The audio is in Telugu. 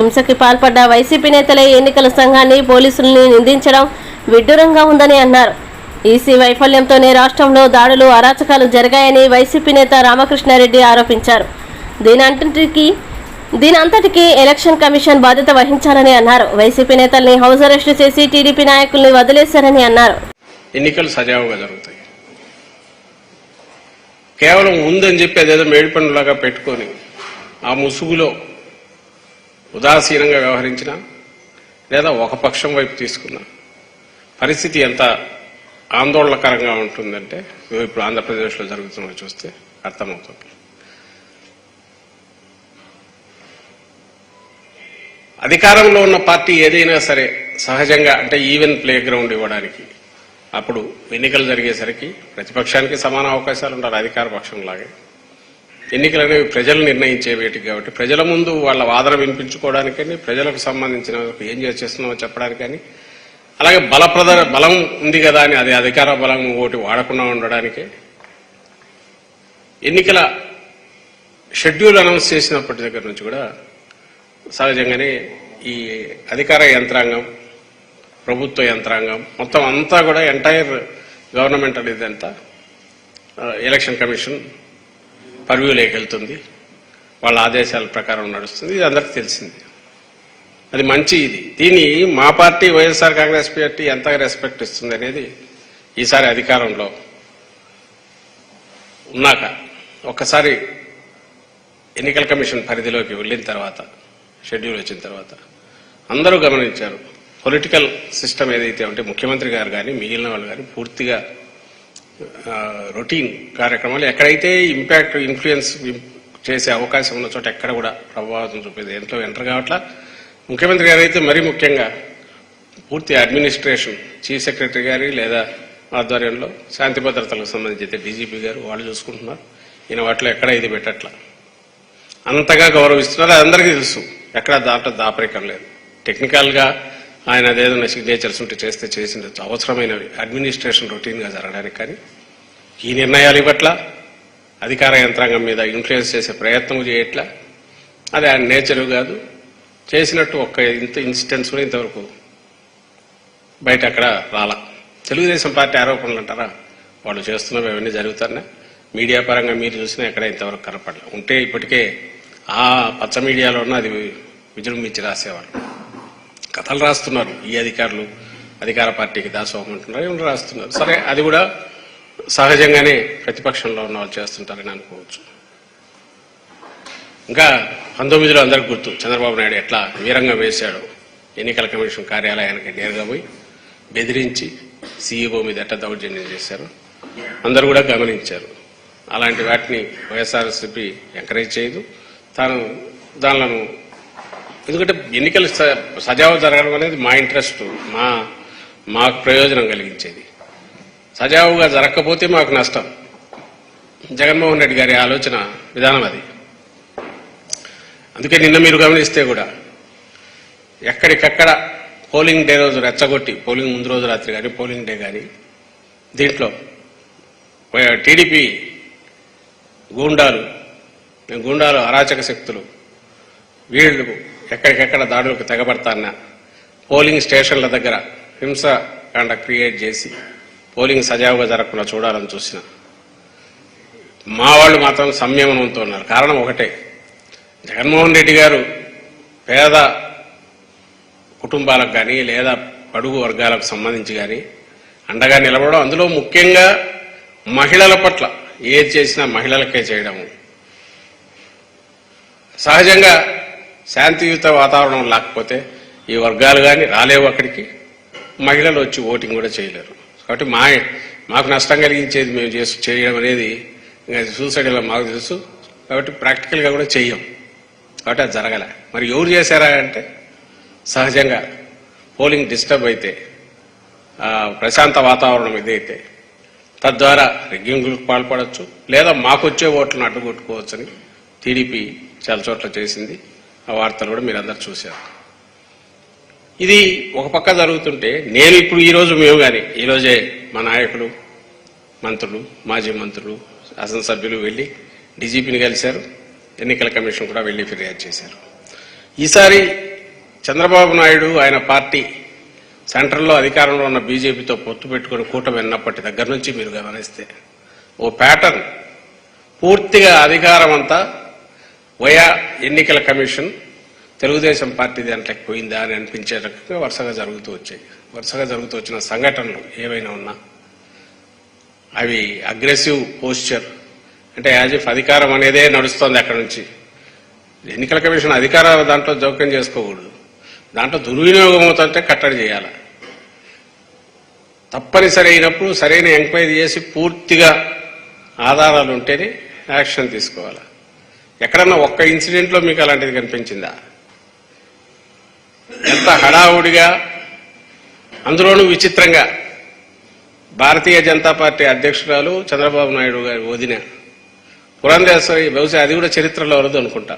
హింసకి పాల్పడ్డ వైసీపీ నేతలే ఎన్నికల సంఘాన్ని పోలీసుల్ని నిందించడం విడ్డూరంగా ఉందని అన్నారు. ఈసీ వైఫల్యంతోనే రాష్ట్రంలో దాడులు అరాచకాలు జరిగాయని వైసీపీ నేత రామకృష్ణారెడ్డి ఆరోపించారు. దీనంతటికీ ఎలక్షన్ కమిషన్ బాధ్యత వహించాలని అన్నారు. వైసీపీ నేతల్ని హౌస్ అరెస్టు చేసి టీడీపీ నాయకుల్ని వదిలేశారని అన్నారు. ఎన్నికలు సజావుగా జరుగుతాయి. కేవలం ఉందని చెప్పి అదేదో మేడిపండులాగా పెట్టుకొని ఆ ముసుగులో ఉదాసీనంగా వ్యవహరించిన లేదా ఒక పక్షం వైపు తీసుకున్న పరిస్థితి ఎంత ఆందోళనకరంగా ఉంటుందంటే ఇప్పుడు ఆంధ్రప్రదేశ్లో జరుగుతున్నది చూస్తే అర్థమవుతుంది. అధికారంలో ఉన్న పార్టీ ఏదైనా సరే సహజంగా అంటే ఈవెన్ ప్లే గ్రౌండ్ ఇవ్వడానికి అప్పుడు ఎన్నికలు జరిగేసరికి ప్రతిపక్షానికి సమాన అవకాశాలు ఉండాలి అధికార పక్షం లాగే ఎన్నికలు అనేవి ప్రజలు నిర్ణయించే వేటికి కాబట్టి ప్రజల ముందు వాళ్ళ వాదన వినిపించుకోవడానికని ప్రజలకు సంబంధించిన ఏం చేస్తున్నామో చెప్పడానికని అలాగే బలప్రద బలం ఉంది కదా అని అది అధికార బలం ఒకటి వాడకుండా ఉండడానికి ఎన్నికల షెడ్యూల్ అనౌన్స్ చేసినప్పటి దగ్గర నుంచి కూడా సహజంగానే ఈ అధికార యంత్రాంగం ప్రభుత్వ యంత్రాంగం మొత్తం అంతా కూడా ఎంటైర్ గవర్నమెంట్ అనేది అంతా ఎలక్షన్ కమిషన్ పర్వ్యూలోకి వెళ్తుంది వాళ్ళ ఆదేశాల ప్రకారం నడుస్తుంది. ఇది అందరికీ తెలిసింది. అది మంచి ఇది. దీన్ని మా పార్టీ వైఎస్ఆర్ కాంగ్రెస్ పార్టీ ఎంతగా రెస్పెక్ట్ ఇస్తుంది అనేది ఈసారి అధికారంలో ఉన్నాక ఒక్కసారి ఎన్నికల కమిషన్ పరిధిలోకి వెళ్ళిన తర్వాత షెడ్యూల్ వచ్చిన తర్వాత అందరూ గమనించారు. పొలిటికల్ సిస్టమ్ ఏదైతే ఉంటే ముఖ్యమంత్రి గారు కానీ మిగిలిన వాళ్ళు కానీ పూర్తిగా రొటీన్ కార్యక్రమాలు ఎక్కడైతే ఇంపాక్ట్ ఇన్ఫ్లుయెన్స్ చేసే అవకాశం ఉన్న చోట ఎక్కడ కూడా ప్రభావం చూపేది ఎంతో ఎంటర్ కావట్లా. ముఖ్యమంత్రి గారు అయితే మరీ ముఖ్యంగా పూర్తి అడ్మినిస్ట్రేషన్ చీఫ్ సెక్రటరీ గారి లేదా ఆధ్వర్యంలో శాంతి భద్రతలకు సంబంధించి అయితే డీజీపీ గారు వాళ్ళు చూసుకుంటున్నారు. ఈయన వాటిలో ఎక్కడ ఇది పెట్టట్లా? అంతగా గౌరవిస్తున్నారు. అది అందరికీ తెలుసు. ఎక్కడ దాంట్లో దాపరికం లేదు. టెక్నికల్గా ఆయన అదేదైనా సిగ్నేచర్స్ ఉంటే చేస్తే చేసిన అవసరమైనవి. అడ్మినిస్ట్రేషన్ రొటీన్గా జరగడానికి కానీ ఈ నిర్ణయాలు ఇవ్వట్ల అధికార యంత్రాంగం మీద ఇన్ఫ్లుయెన్స్ చేసే ప్రయత్నం చేయట్లా. అది ఆయన నేచర్ కాదు. చేసినట్టు ఒక్క ఇంత ఇన్సిడెంట్స్ కూడా ఇంతవరకు బయట అక్కడ రాలా. తెలుగుదేశం పార్టీ ఆరోపణలు అంటారా? వాళ్ళు చేస్తున్నవి అవన్నీ జరుగుతున్నాయి. మీడియా పరంగా మీరు చూసినా ఎక్కడ ఇంతవరకు కనపడలేదు ఉంటే ఇప్పటికే ఆ పచ్చ మీడియాలో ఉన్న అది విజృంభించి రాసేవాళ్ళు. కథలు రాస్తున్నారు. ఈ అధికారులు అధికార పార్టీకి దాసోహం అంటున్నారు ఏమన్నా రాస్తున్నారు. సరే అది కూడా సహజంగానే ప్రతిపక్షంలో ఉన్న వాళ్ళు చేస్తుంటారని అనుకోవచ్చు. ఇంకా పంతొమ్మిదిలో అందరికి గుర్తు చంద్రబాబు నాయుడు ఎట్లా వీరంగం వేశాడు. ఎన్నికల కమిషన్ కార్యాలయానికి నేరుగా పోయి బెదిరించి సీఈఓ మీద ఎట్లా దౌర్జన్యం చేశారు? అందరూ కూడా గమనించారు. అలాంటి వాటిని వైఎస్ఆర్సీపీ ఎంకరేజ్ చేయదు. తాను దానిలను ఎందుకంటే ఎన్నికలు స- సజావు జరగడం అనేది మా ఇంట్రెస్ట్ మా మాకు ప్రయోజనం కలిగించేది. సజావుగా జరగకపోతే మాకు నష్టం. జగన్మోహన్ రెడ్డి గారి ఆలోచన విధానం అది. అందుకే నిన్న మీరు గమనిస్తే కూడా ఎక్కడికక్కడ పోలింగ్ డే రోజు రెచ్చగొట్టి పోలింగ్ ముందు రోజు రాత్రి కానీ పోలింగ్ డే కానీ దీంట్లో టీడీపీ గూండాలు గూండాలు అరాచక శక్తులు వీళ్ళు ఎక్కడికెక్కడ దాడులకు తెగబడతాన్న పోలింగ్ స్టేషన్ల దగ్గర హింసకాండ క్రియేట్ చేసి పోలింగ్ సజావుగా జరగకుండా చూడాలని చూసిన. మా వాళ్ళు మాత్రం సంయమనంతో ఉన్నారు. కారణం ఒకటే. జగన్మోహన్ రెడ్డి గారు పేద కుటుంబాలకు కానీ లేదా పడుగు వర్గాలకు సంబంధించి కానీ అండగా నిలబడడం అందులో ముఖ్యంగా మహిళల పట్ల ఏది చేసినా మహిళలకే చేయడము. సహజంగా శాంతియుత వాతావరణం లేకపోతే ఈ వర్గాలు కానీ రాలేవు అక్కడికి. మహిళలు వచ్చి ఓటింగ్ కూడా చేయలేరు. కాబట్టి మా మాకు నష్టం కలిగించేది మేము చేసి చేయడం అనేది ఇంకా సూసైడ్ ఇలా మాకు తెలుసు. కాబట్టి ప్రాక్టికల్గా కూడా చెయ్యం. కాబట్టి అది జరగలే. మరి ఎవరు చేశారా అంటే సహజంగా పోలింగ్ డిస్టర్బ్ అయితే ప్రశాంత వాతావరణం ఇదైతే తద్వారా రిగ్గింగ్లకు పాల్పడవచ్చు లేదా మాకొచ్చే ఓట్లను అడ్డుకొట్టుకోవచ్చని టీడీపీ చాలా చోట్ల చేసింది. ఆ వార్తలు కూడా మీరందరూ చూశారు. ఇది ఒక పక్క జరుగుతుంటే నేను ఇప్పుడు ఈ రోజు మేము కానీ ఈరోజే మా నాయకులు మంత్రులు మాజీ మంత్రులు శాసనసభ్యులు వెళ్ళి డీజీపీని కలిశారు ఎన్నికల కమిషన్ కూడా వెళ్ళి ఫిర్యాదు చేశారు. ఈసారి చంద్రబాబు నాయుడు ఆయన పార్టీ సెంట్రల్లో అధికారంలో ఉన్న బీజేపీతో పొత్తు పెట్టుకుని కూటమి విన్నప్పటి దగ్గర నుంచి మీరు గమనిస్తే ఓ ప్యాటర్న్ పూర్తిగా అధికారం అంతా వయా ఎన్నికల కమిషన్ తెలుగుదేశం పార్టీ దాంట్లోకి పోయిందా అని అనిపించే రకంగా వరుసగా జరుగుతూ వచ్చాయి. వరుసగా జరుగుతూ వచ్చిన సంఘటనలు ఏవైనా ఉన్నా అవి అగ్రెసివ్ పోస్చర్. అంటే యాజ్ ఇఫ్ అధికారం అనేదే నడుస్తోంది అక్కడ నుంచి. ఎన్నికల కమిషన్ అధికార దాంట్లో జోక్యం చేసుకోకూడదు. దాంట్లో దుర్వినియోగం అవుతుంటే కట్టడి చేయాలి. తప్పనిసరి అయినప్పుడు సరైన ఎంక్వైరీ చేసి పూర్తిగా ఆధారాలు ఉంటేనే యాక్షన్ తీసుకోవాలి. ఎక్కడన్నా ఒక్క ఇన్సిడెంట్లో మీకు అలాంటిది కనిపించిందా? ఎంత హడావుడిగా అందులోనూ విచిత్రంగా భారతీయ జనతా పార్టీ అధ్యక్షురాలు చంద్రబాబు నాయుడు గారి వదిన పురంధేశ్వరి బహుశా అది కూడా చరిత్రలో వరదు అనుకుంటా.